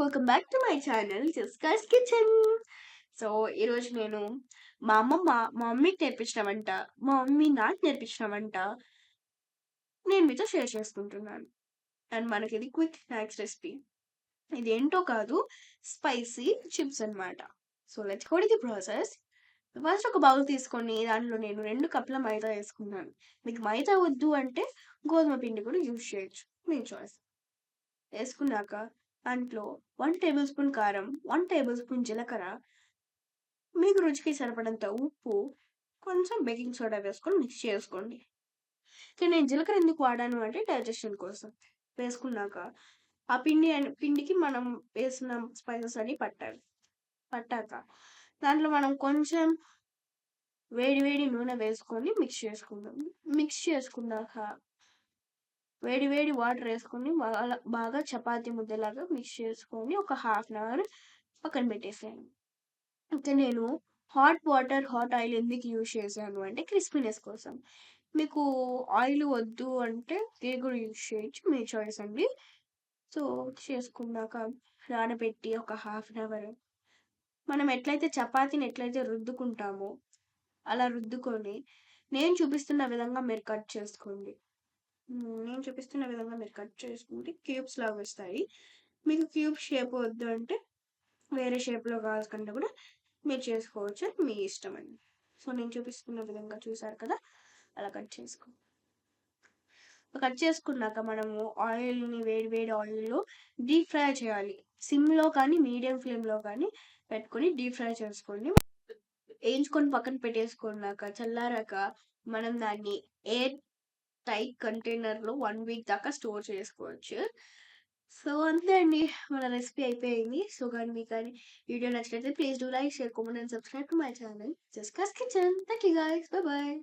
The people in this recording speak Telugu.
Welcome back to my channel Jaska's kitchen so ఈరోజు నేను మా అమ్మమ్మ మా మమ్మీకి నేర్పించిన వంట మా మమ్మీ నాకు నేర్పించిన వంట నేను మీతో షేర్ చేసుకుంటున్నాను. అండ్ మనకి ఇది క్విక్ స్నాక్స్ రెసిపీ ఇది ఏంటో కాదు స్పైసీ చిప్స్ అన్నమాట. So let's go the process first ఒక బౌల్ తీసుకొని దాంట్లో నేను రెండు కప్పుల మైదా వేసుకున్నాను. మీకు మైదా వద్దు అంటే గోధుమ పిండి కూడా యూజ్ చేయొచ్చు. మీ చాయిస్ వేసుకున్నాక దాంట్లో వన్ టేబుల్ స్పూన్ కారం వన్ టేబుల్ స్పూన్ జీలకర్ర మీకు రుచికి సరిపడంత ఉప్పు కొంచెం బేకింగ్ సోడా వేసుకొని మిక్స్ చేసుకోండి. ఇక నేను జీలకర్ర ఎందుకు వాడాను అంటే డైజెషన్ కోసం. వేసుకున్నాక ఆ పిండి పిండికి మనం వేసిన స్పైసెస్ అన్ని పట్టాలి. పట్టాక దాంట్లో మనం కొంచెం వేడి వేడి నూనె వేసుకొని మిక్స్ చేసుకుందాం. మిక్స్ చేసుకున్నాక వేడి వేడి వాటర్ వేసుకొని బాగా బాగా చపాతీ ముద్దలాగా మిక్స్ చేసుకొని ఒక హాఫ్ అన్ అవర్ పక్కన పెట్టేసాను ఇంకా నేను హాట్ వాటర్ హాట్ ఆయిల్ ఎందుకు యూజ్ చేశాను అంటే క్రిస్పీనెస్ కోసం. మీకు ఆయిల్ వద్దు అంటే ఇది కూడా యూజ్ చేయొచ్చు మీ చాయిస్ అండి. సో చేసుకున్నాక నానబెట్టి ఒక హాఫ్ అన్ అవర్ మనం ఎట్లయితే చపాతీని ఎట్లయితే రుద్దుకుంటామో అలా రుద్దుకొని నేను చూపిస్తున్న విధంగా మీరు కట్ చేసుకోండి. నేను చూపిస్తున్న విధంగా మీరు కట్ చేసుకుంటే క్యూబ్స్ లాగా వస్తాయి. మీకు క్యూబ్ షేప్ వద్దు అంటే వేరే షేప్లో కావాల్సుకుంటే కూడా మీరు చేసుకోవచ్చు అది మీ ఇష్టం అండి. సో నేను చూపిస్తున్న విధంగా చూసారు కదా అలా కట్ చేసుకో. కట్ చేసుకున్నాక మనము ఆయిల్ని వేడి వేడి ఆయిల్లో డీప్ ఫ్రై చేయాలి. సిమ్లో కానీ మీడియం ఫ్లేమ్లో కానీ పెట్టుకొని డీప్ ఫ్రై చేసుకోండి. వేయించుకొని పక్కన పెట్టేసుకున్నాక చల్లారాక మనం దాన్ని ఎయిర్ టైట్ కంటైనర్లో వన్ వీక్ దాకా స్టోర్ చేసుకోవచ్చు. సో అంతే అండి. మన రెసిపీ అయిపోయింది. సో కానీ మీకు కానీ వీడియో నచ్చినట్లయితే please do like share comment and subscribe to my channel. Just kitchen. Thank you guys bye. Bye